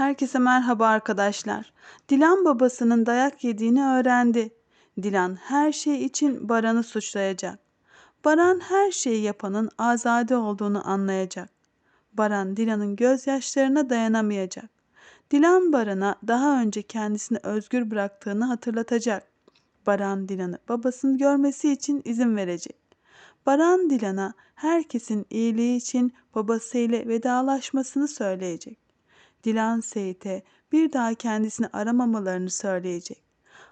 Herkese merhaba arkadaşlar. Dilan babasının dayak yediğini öğrendi. Dilan her şey için Baran'ı suçlayacak. Baran her şeyi yapanın Azade olduğunu anlayacak. Baran Dilan'ın gözyaşlarına dayanamayacak. Dilan Baran'a daha önce kendisini özgür bıraktığını hatırlatacak. Baran Dilan'ı babasını görmesi için izin verecek. Baran Dilan'a herkesin iyiliği için babasıyla vedalaşmasını söyleyecek. Dilan Seyit'e bir daha kendisini aramamalarını söyleyecek.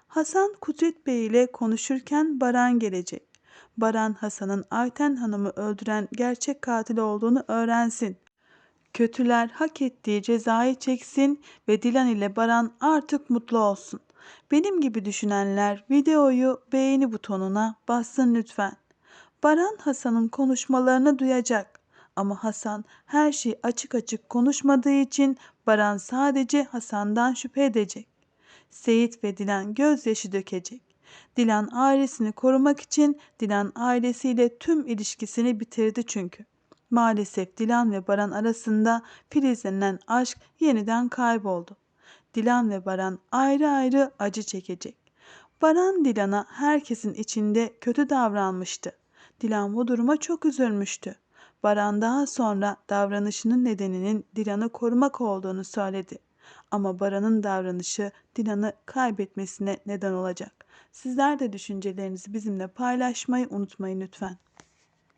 Hasan Kudret Bey ile konuşurken Baran gelecek. Baran Hasan'ın Ayten Hanım'ı öldüren gerçek katil olduğunu öğrensin. Kötüler hak ettiği cezayı çeksin ve Dilan ile Baran artık mutlu olsun. Benim gibi düşünenler videoyu beğeni butonuna bassın lütfen. Baran Hasan'ın konuşmalarını duyacak. Ama Hasan her şeyi açık açık konuşmadığı için Baran sadece Hasan'dan şüphe edecek. Seyit ve Dilan gözyaşı dökecek. Dilan ailesini korumak için Dilan ailesiyle tüm ilişkisini bitirdi çünkü. Maalesef Dilan ve Baran arasında filizlenen aşk yeniden kayboldu. Dilan ve Baran ayrı ayrı acı çekecek. Baran Dilan'a herkesin içinde kötü davranmıştı. Dilan bu duruma çok üzülmüştü. Baran daha sonra davranışının nedeninin Dilan'ı korumak olduğunu söyledi. Ama Baran'ın davranışı Dilan'ı kaybetmesine neden olacak. Sizler de düşüncelerinizi bizimle paylaşmayı unutmayın lütfen.